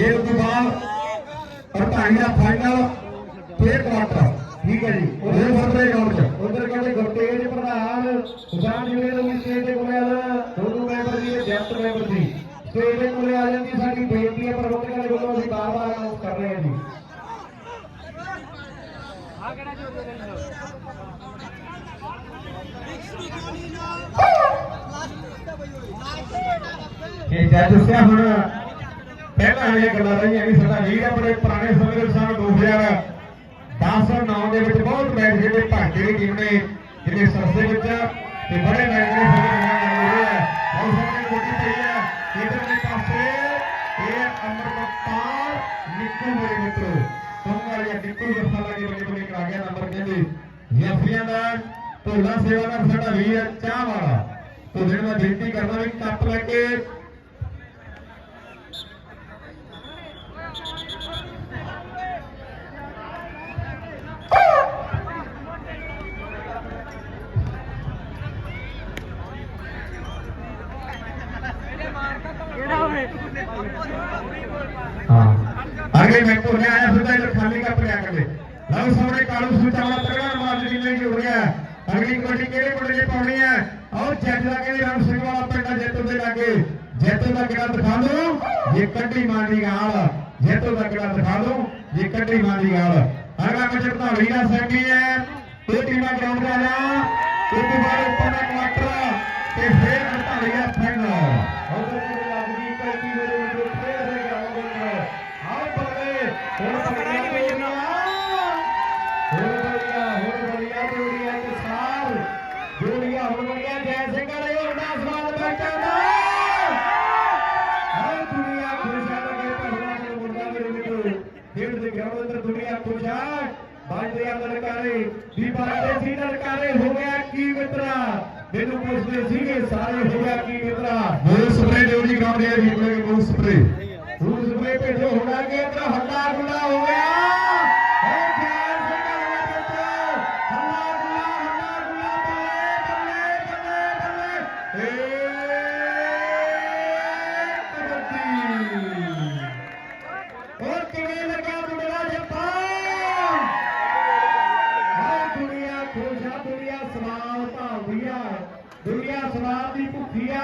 ਉਸ ਤੋਂ ਬਾਅਦ ਪ੍ਰਧਾਨੀ ਦਾ ਫਾਈਨਲ ਫੇਰ ਕੁਆਟਰ ਠੀਕ ਹੈ ਜੀ। ਉਹਦੇ ਫਰਦੇ ਗਰਾਊਂਡ 'ਚ। ਉਧਰ ਕਹਿੰਦੇ ਗੁਰਤੇਜ ਪ੍ਰਧਾਨ ਹੁਸੈਨ ਯੂਨੀਅਨ ਦੀ ਸਟੇਜ ਦੇ ਕੋਲੇ ਆ ਦੋਨੋਂ ਮੈਂਬਰ ਦੀ ਜੈਪਟ ਮੈਂਬਰ ਦੀ ਸਟੇਜ ਦੇ ਕੋਲੇ ਆ ਜਾਂਦੀ ਸਾਡੀ ਬੇਨਤੀ ਹੈ ਪ੍ਰਬੰਧਕਾਂ ਦੇ ਵੱਲੋਂ ਅਸੀਂ ਬਾਰ-ਬਾਰ ਅਨਾਉਂਸ ਕਰ ਰਹੇ ਹਾਂ ਜੀ। ਇਹ ਜੱਜ ਸਿਆ ਹੁਣ ਪਹਿਲਾਂ ਇਹ ਗੱਲਾਂ ਰਹੀਆਂ ਕਿ ਸਾਡਾ ਵੀਰ ਆਪਣੇ ਪੁਰਾਣੇ ਸਮੇਂ ਦੇ ਸਾਲ 2010 9 ਦੇ ਵਿੱਚ ਬਹੁਤ ਮੈਚ ਜਿਹੜੇ ਭਾਰਤੀ ਦੀ ਟੀਮ ਨੇ, ਜਿਹੜੇ ਸਰਸੇ ਵਿੱਚ ਤੇ ਬੜੇ ਮੈਚ ਨੇ ਹੋਏ ਆ। ਬਹੁਤ ਸਾਰੇ ਗੋਟੀ ਪਈ ਆ ਇਧਰ ਦੇ ਪਾਸੇ ਇਹ ਅਮਰਪਾਲ ਨਿੱਕੂ ਮੇਰੇ ਮਿੱਤਰੋ। ਵਾਲੀ ਨਿੱਕੂ ਜੱਫਾ ਲਾ ਬੜੇ ਬੜੇ ਕਰਾ ਗਿਆ ਨੰਬਰ ਕਹਿੰਦੇ ਯਾਫਰੀਆਂ ਦਾ ਢੋਲਾ ਸੇਵਾ ਦਾ ਸਾਡਾ ਵੀਰ ਚਾਹ ਵਾਲਾ। ਤੋਂ ਜਿਹੜੇ ਮੈਂ ਬੇਨਤੀ ਕਰਦਾ ਵੀ ਕੱਪ ਲੈ ਕੇ ਹਾਂ। ਅਗਲੇ ਮੈਂ ਕੋਲ ਆਇਆ ਸਿੱਧਾ ਇੱਧਰ ਖਾਲੀ ਕੱਪ ਲਿਆ ਕਰਦੇ ਲਓ ਸਾਹਮਣੇ ਕਾਲੂ ਸੂਚਾ ਵਾਲਾ ਤਗੜਾ ਮਾਰ ਜਿੰਨੇ ਕੀ ਹੋ ਗਿਆ ਅਗਲੀ ਕਬੱਡੀ ਕਿਹੜੇ ਮੁੰਡੇ ਨੇ ਪਾਉਣੀ ਹੈ? ਆਓ ਜੱਜ ਦਾ ਕਹਿੰਦੇ ਰਣ ਸਿੰਘ ਦੇ ਲਾਗੇ? ਜੇਤੂ ਦਾ ਕਿਹੜਾ ਦਿਖਾ ਦੋ? ਇਹ ਕੱਢੀ ਮਾਰਦੀ ਗਾਲ। ਜੇਤੂ ਦਾ ਕਿਹੜਾ ਦਿਖਾ ਦੋ? ਇਹ ਕੱਢੀ ਮਾਰਦੀ ਗਾਲ। ਅਗਲਾ ਮੈਚ ਧਾਵੀ ਦਾ ਸੈਮੀ ਹੈ ਇਹ ਟੀਮਾਂ ਗਰਾਊਂਡ ਤੇ ਆ ਜਾ। ਉਸ ਉੱਪਰ ਦਾ ਕੁਆਟਰ ਤੇ ਫੇਰ ਧਾਵੀ ਖੇਡ ਦੇ ਗਰਾਊਂਡ ਅੰਦਰ ਦੁਨੀਆ ਖੁਸ਼ਾ ਬਾਜਿਆ ਲਲਕਾਰੇ ਵੀ ਬਾਜੇ ਸੀ ਲਲਕਾਰੇ ਹੋ ਗਿਆ ਕੀ ਮਿੱਤਰਾ ਮੈਨੂੰ ਪੁੱਛਦੇ ਸੀਗੇ ਸਾਰੇ ਹੋ ਗਿਆ ਕੀ ਮਿੱਤਰਾ ਮੂਲ ਸਪਰੇ ਦਿਓ ਜੀ ਗਰਾਊਂਡ ਦੇ ਜੀ ਕੋਲੇ ਮੂਲ ਸਪਰੇ ਹੁਣ ਸੁਪਰੇ ਭੇਜੋ ਹੋਣਾ ਕਿ ਇਧਰ ਹੱਲਾ ਗੁੱਲਾ ਹੋ ਗਿਆ ਹੋ ਸਵਾਲ ਆ ਦੁਨੀਆ ਸਵਾਲ ਦੀ ਭੁੱਖੀ ਆ।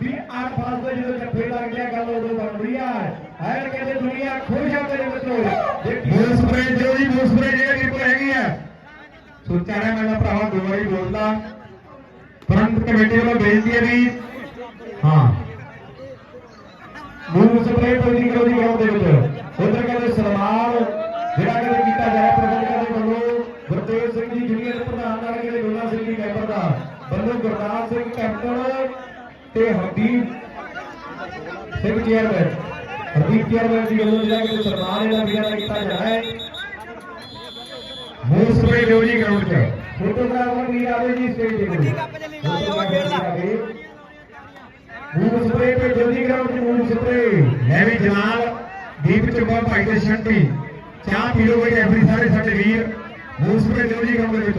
ਵੀ ਅੱਠ ਫਸਦੇ ਜਦੋਂ ਜੱਫੇ ਲੱਗ ਗਿਆ, ਗੱਲ ਉਦੋਂ ਬਣਦੀ ਆ। ਹਾਏ ਕਹਿੰਦੇ ਦੁਨੀਆ ਖੁਸ਼ ਆ ਮੇਰੇ ਮਿੱਤਰੋ ਦੇਖੀ। ਸਪਰੇ ਦਿਓ ਜੀ ਮੂਲ ਸਪਰੇ ਜਿਹੜੇ ਮੇਰੇ ਹੈਗੀ ਆ। ਸੋਚਿਆ ਰਿਹਾ ਮੈਂ ਭਰਾ ਦੋ ਵਾਰੀ ਬੋਲਦਾ। ਪਰੰਤ ਕਮੇਟੀ ਵੱਲੋਂ ਬੇਨਤੀ ਹੈ ਵੀ ਹਾਂ। ਮੂੰਹ ਸਪਰੇ ਕੋਈ ਕਰੋ ਦੀ ਗਰਾਊਂਡ ਦੇ ਵਿੱਚ। ਉਧਰ ਕਹਿੰਦੇ ਸਨਮਾਨ ਜਿਹੜਾ ਕਹਿੰਦੇ ਕੀਤਾ ਜਾ ਰਿਹਾ ਪ੍ਰਬੰਧਕਾਂ ਦੇ ਵੱਲੋਂ ਗੁਰਤੇਜ ਸਿੰਘ ਜੀ ਜੂਨੀਅਰ ਪ੍ਰਧਾਨ ਨਾਲ ਕਹਿੰਦੇ ਗੋਲਾ ਸਿੰਘ ਜੀ ਮੈਂਬਰ ਦਾ ਵੱਲੋਂ ਗੁਰਦਾਸ ਸਿੰਘ ਕੈਪਟਨ ਤੇ ਹਰਦੀਪ ਸਿੰਘ ਚੇਅਰਮੈਨ ਹਰਦੀਪ ਚੇਅਰਮੈਨ ਜੀ ਵੱਲੋਂ ਜਿਹੜਾ ਕਿ ਸਨਮਾਨ ਇਹਨਾਂ ਵੀਰਾਂ ਦਾ ਕੀਤਾ ਜਾ ਹੈ ਮੂਲ ਸਪਰੇ ਦਿਓ ਜੀ ਗਰਾਊਂਡ 'ਚ। ਫੋਟੋਗ੍ਰਾਫਰ ਵੀ ਆਵੇ ਜੀ ਸਟੇਜ ਤੇ ਮੂੰਹ ਸਪਰੇ ਭੇਜੋ ਜੀ ਗਰਾਊਂਡ 'ਚ ਮੂੰਹ ਸਪਰੇ ਮੈਂ ਵੀ ਜਨਾਬ ਦੀਪ ਚੁਬਾ ਭਾਈ ਦੇ ਸ਼ੰਟੀ। ਚਾਹ ਪੀ ਲਓ ਬਈ ਐਵਰੀ ਸਾਰੇ ਸਾਡੇ ਵੀਰ। ਮੂਲ ਸਪਰੇ ਦਿਓ ਜੀ ਗਰਾਊਂਡ ਦੇ ਵਿੱਚ।